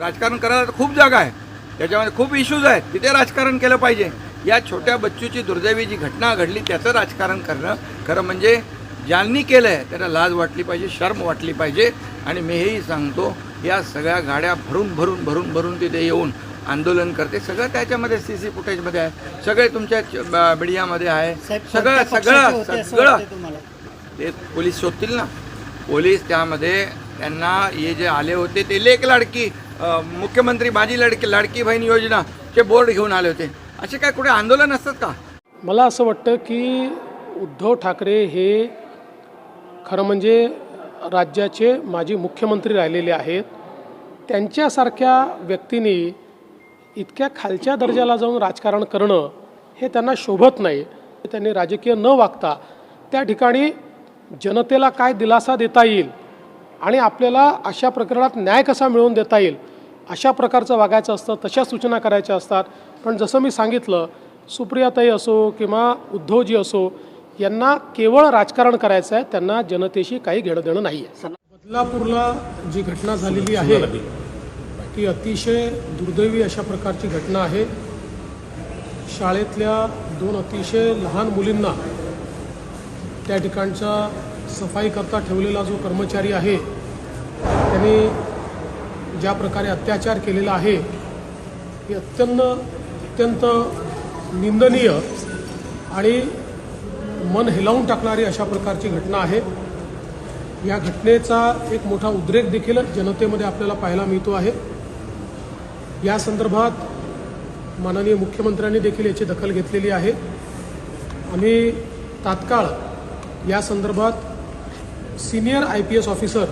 राजकारण करायला तर खूप जागा आहे. त्याच्यामध्ये खूप इश्यूज आहेत. तिथे राजकारण केलं पाहिजे. या छोट्या बच्चूची दुर्दैवी जी घटना घडली त्याचं राजकारण करणं खरं म्हणजे ज्यांनी केलं आहे त्यांना लाज वाटली पाहिजे शर्म वाटली पाहिजे. आणि मी हेही सांगतो या सगळ्या गाड्या भरून भरून भरून भरून तिथे येऊन आंदोलन करते. सगळं त्याच्यामध्ये सी सी फुटेजमध्ये आहे. सगळे तुमच्या मीडियामध्ये आहे. सगळं सगळं सगळं. ते पोलीस शोधतील ना. पोलीस त्यामध्ये त्यांना हे जे आले होते ते लेख लाडकी. मुख्यमंत्री माझी लडकी लाडकी बहीण योजनाचे बोर्ड घेऊन आले होते. असे काय कुठे आंदोलन असतात का? मला असं वाटतं की उद्धव ठाकरे हे खरं म्हणजे राज्याचे माजी मुख्यमंत्री राहिलेले आहेत. त्यांच्यासारख्या व्यक्तीने इतक्या खालच्या दर्जाला जाऊन राजकारण करणं हे त्यांना शोभत नाही. त्यांनी राजकीय न वागता त्या ठिकाणी जनतेला काय दिलासा देता येईल आणि आपल्याला अशा प्रकरणात न्याय कसा मिळवून देता येईल अशा प्रकारचं वागायचं असतं तशा सूचना करायच्या असतात. पण जसं मी सांगितलं सुप्रियाताई असो किंवा उद्धवजी असो यांना केवळ राजकारण करायचं आहे त्यांना जनतेशी काही घेणं देणं नाही आहे बदलापूरला जी घटना झालेली आहे ती अतिशय दुर्दैवी अशा प्रकारची घटना आहे. शाळेतल्या दोन अतिशय लहान मुलींना त्या ठिकाणच्या सफाई करता ठेवलेला जो कर्मचारी आहे त्यांनी ज्या प्रकारे अत्याचार केलेला आहे हे अत्यंत अत्यंत निंदनीय आणि मन हेलावून टाकणारी अशा प्रकारची घटना आहे. या घटनेचा एक मोठा उद्रेक देखील जनतेमध्ये आपल्याला पाहायला मिळतो आहे. या संदर्भात माननीय मुख्यमंत्र्यांनी देखील याची दखल घेतलेली आहे. आम्ही तात्काळ या संदर्भात senior I P S officer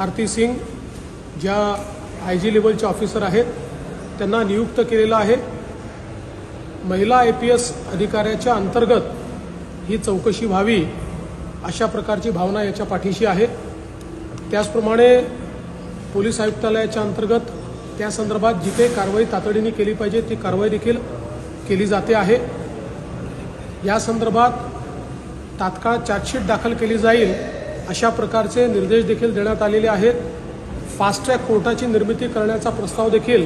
Aarti Singh ज्या आय जी लेवलचे ऑफिसर आहेत त्यांना नियुक्त केलेलं आहे. महिला आय पी एस अधिकाऱ्याच्या अंतर्गत ही चौकशी व्हावी अशा प्रकारची भावना याच्या पाठीशी आहे. त्याचप्रमाणे पोलीस आयुक्तालयाच्या अंतर्गत त्या संदर्भात जी काही कारवाई तातडीने केली पाहिजे ती कारवाई देखील केली जाते आहे. या संदर्भात तात्काळ चार्जशीट दाखल केली जाईल अशा प्रकारचे निर्देश देखील देण्यात आलेले आहेत. फास्ट ट्रॅक कोर्टाची निर्मिती करण्याचा प्रस्ताव देखील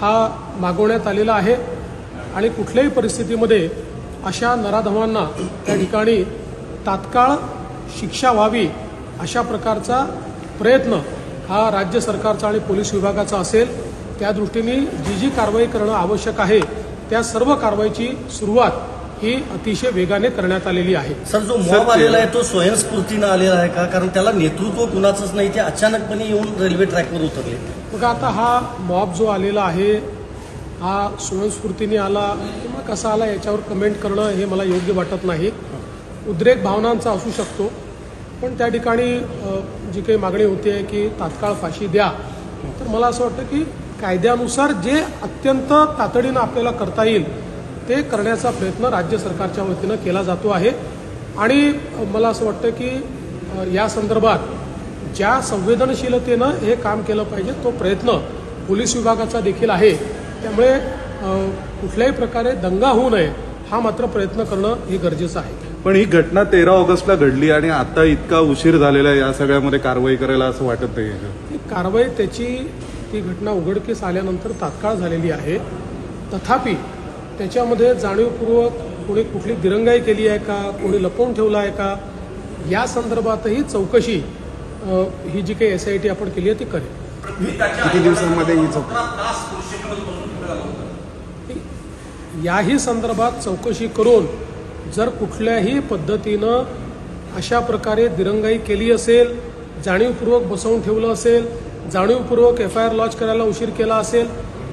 हा मागवण्यात आलेला आहे. आणि कुठल्याही परिस्थितीमध्ये अशा नराधमांना त्या ठिकाणी तात्काळ शिक्षा व्हावी अशा प्रकारचा प्रयत्न हा राज्य सरकारचा आणि पोलीस विभागाचा असेल. त्या दृष्टीने जी जी कारवाई करणं आवश्यक आहे त्या सर्व कारवाईची सुरुवात ही अतिशय वेगाने करण्यात आलेली आहे. सर जो मॉब आलेला आहे तो स्वयंस्फूर्तीनं आलेला आहे का? कारण त्याला नेतृत्व कुणाचंच नाही ते अचानकपणे येऊन रेल्वे ट्रॅकवर उतरले. मग आता हा मॉब जो आलेला आहे हा स्वयंस्फूर्तीने आला किंवा कसा आला याच्यावर कमेंट करणं हे मला योग्य वाटत नाही. उद्रेक भावनांचा असू शकतो पण त्या ठिकाणी जी काही मागणी होती आहे की तात्काळ फाशी द्या तर मला असं वाटतं की कायद्यानुसार जे अत्यंत तातडीनं आपल्याला करता येईल ते करण्याचा प्रयत्न राज्य सरकारच्या वतीनं केला जातो आहे. आणि मला असं वाटतं की या संदर्भात ज्या संवेदनशीलतेनं हे काम केलं पाहिजे तो प्रयत्न पोलीस विभागाचा देखील आहे. त्यामुळे कुठल्याही प्रकारे दंगा होऊ नये हा मात्र प्रयत्न करणं हे गरजेचं आहे. पण ही घटना तेरा ऑगस्टला घडली आणि आता इतका उशीर झालेला आहे या सगळ्यामध्ये कारवाई करायला असं वाटत नाही ही कारवाई त्याची ती घटना उघडकीस आल्यानंतर तात्काळ झालेली आहे. तथापि त्याच्यामध्ये जाणीवपूर्वक कोणी कुठली दिरंगाई केली आहे का? कोणी लपवून ठेवलं आहे का? या संदर्भातही चौकशी ही जी काही एस आय टी आपण केली आहे ती करेल. किती दिवसांमध्ये ही चौक याही संदर्भात चौकशी करून जर कुठल्याही पद्धतीनं अशा प्रकारे दिरंगाई केली असेल जाणीवपूर्वक बसवून ठेवलं असेल जाणीवपूर्वक एफ आय आर लॉन्च करायला उशीर केला असेल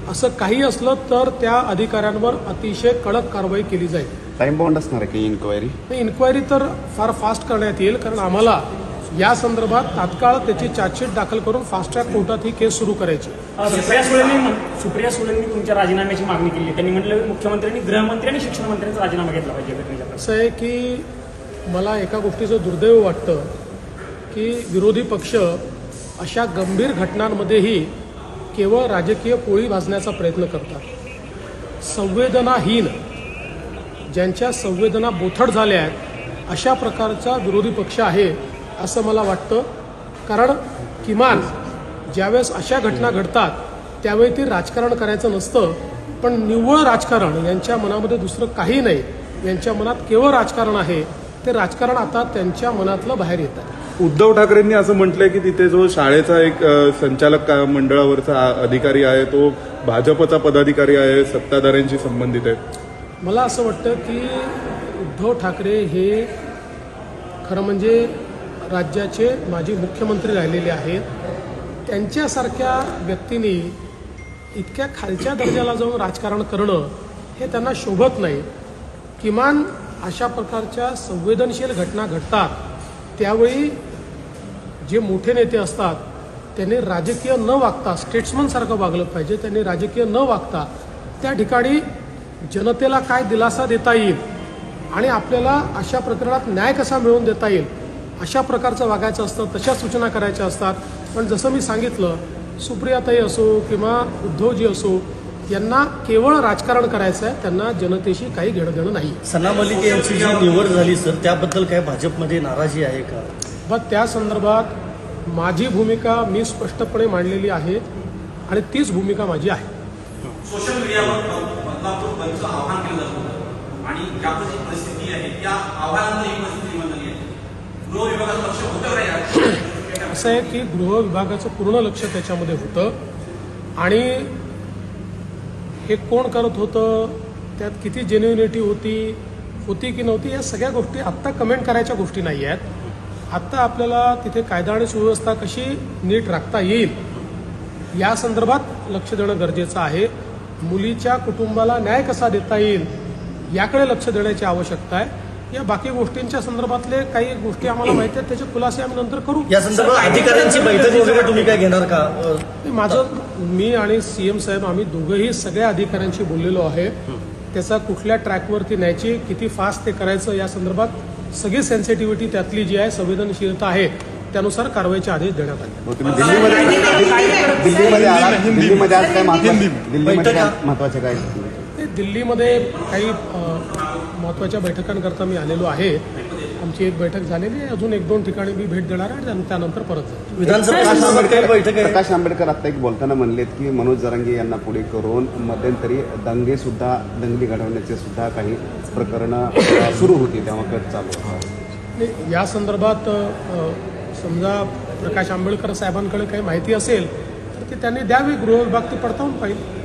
असं काही असलं तर त्या अधिकाऱ्यांवर अतिशय कडक कारवाई केली जाईल. टाइम बाउंड असणार आहे की इन्क्वायरी इन्क्वायरी तर फार फास्ट करण्यात येईल कारण आम्हाला या संदर्भात तात्काळ त्याची चार्जशीट दाखल करून फास्ट ट्रॅक कोर्टात ही केस सुरू करायची. सुप्रिया सुळेंनी सुप्रिया सुळेंनी तुमच्या राजीनाम्याची मागणी केली. त्यांनी म्हटलं मुख्यमंत्र्यांनी गृहमंत्री आणि शिक्षण मंत्र्यांचा राजीनामा घेतला पाहिजे असं आहे की मला एका गोष्टीचं दुर्दैव वाटतं की विरोधी पक्ष अशा गंभीर घटनांमध्येही केवळ राजकीय पोळी भाजण्याचा प्रयत्न करतात. संवेदनाहीन ज्यांच्या संवेदना बोथट झाल्या आहेत अशा प्रकारचा विरोधी पक्ष आहे असं मला वाटतं. कारण किमान ज्यावेळेस अशा घटना घडतात त्यावेळी ते राजकारण करायचं नसतं. पण निव्वळ राजकारण यांच्या मनामध्ये दुसरं काही नाही. यांच्या मनात केवळ राजकारण आहे. ते राजकारण आता त्यांच्या मनातलं बाहेर येत आहे. उद्धव ठाकरेंनी असं म्हटलंय की तिथे जो शाळेचा एक संचालक मंडळावरचा अधिकारी आहे तो भाजपचा पदाधिकारी आहे सत्ताधाऱ्यांशी संबंधित आहे. मला असं वाटतं की उद्धव ठाकरे हे खरं म्हणजे राज्याचे माजी मुख्यमंत्री राहिलेले आहेत. त्यांच्यासारख्या व्यक्तीने इतक्या खालच्या दर्जाला जाऊन राजकारण करणं हे त्यांना शोभत नाही. किमान अशा प्रकारच्या संवेदनशील घटना घडतात त्यावेळी जे मोठे नेते असतात त्यांनी राजकीय न वागता स्टेट्समनसारखं वागलं पाहिजे त्यांनी राजकीय न वागता त्या ठिकाणी जनतेला काय दिलासा देता येईल आणि आपल्याला अशा प्रकरणात न्याय कसा मिळवून देता येईल अशा प्रकारचं वागायचं असतं तशा सूचना करायच्या असतात. पण जसं मी सांगितलं सुप्रियाताई असो किंवा उद्धवजी असो यांना केवळ राजकारण करायचं आहे त्यांना जनतेशी काही घेणं देणं नाही. सना मलिक यांची जी निवड झाली सर त्याबद्दल काय भाजपमध्ये नाराजी आहे का? मग त्या संदर्भात माझी भूमिका मी स्पष्टपणे मांडलेली आहे आणि तीच भूमिका माझी आहे. सोशल मीडियावर बदलापूर बंदचं आव्हान केलं जात. होतं आणि ज्या पद्धतीची परिस्थिती आहे त्या आव्हानानंतर ही परिस्थिती निर्माण झाली आहे. गृह विभागाचं लक्ष होतं का या असं आहे की गृह विभागाचं पूर्ण लक्ष त्याच्यामध्ये होतं. आणि हे कोण करत होतं? त्यात किती जेन्युनिटी होती? होती की नव्हती? या सगळ्या गोष्टी आत्ता कमेंट करायच्या गोष्टी नाही आहेत. आत्ता आपल्याला तिथे कायदा आणि सुव्यवस्था कशी नीट राखता येईल या संदर्भात लक्ष देणं गरजेचं आहे. मुलीच्या कुटुंबाला न्याय कसा देता येईल याकडे लक्ष देण्याची आवश्यकता आहे. या बाकी गोष्टींच्या संदर्भातले काही गोष्टी आम्हाला माहिती आहेत त्याचे खुलासे आम्ही नंतर करू. या संदर्भात अधिकाऱ्यांची बैठक वगैरे तुम्ही काय घेणार का? माझं मी आणि सीएम साहेब आम्ही दोघंही सगळ्या अधिकाऱ्यांशी बोललेलो आहे. त्याचा कुठल्या ट्रॅकवरती न्यायची किती फास्ट ते करायचं या संदर्भात सगळी सेन्सिटिव्हिटी त्यातली जी आहे संवेदनशीलता आहे त्यानुसार कारवाईचे आदेश देण्यात आले. हो, तुम्ही दिल्लीमध्ये दिल्लीमध्ये आलात दिल्लीमध्ये आज काय महत्वाचं? दिल्लीमध्ये बैठका. काय महत्त्वाचे काय? ते दिल्लीमध्ये काही महत्त्वाच्या बैठकांकरता मी आलेलो आहे. आमची एक बैठक झालेली आहे. अजून एक दोन ठिकाणी मी भेट देणार आहे आणि त्यानंतर परत जाईल विधानसभा प्रकाश आंबेडकर बैठक आहे. प्रकाश आंबेडकर आता एक बोलताना म्हणलेत की मनोज जरांगे यांना पुढे करून मध्यंतरी दंगे सुद्धा दंगली घडवण्याचे सुद्धा काही प्रकरणं सुरू होती तेव्हा कट चालू या संदर्भात समजा प्रकाश आंबेडकर साहेबांकडे काही माहिती असेल तर ती त्यांनी द्यावी. गृह विभाग ती पडताळून पाहिजे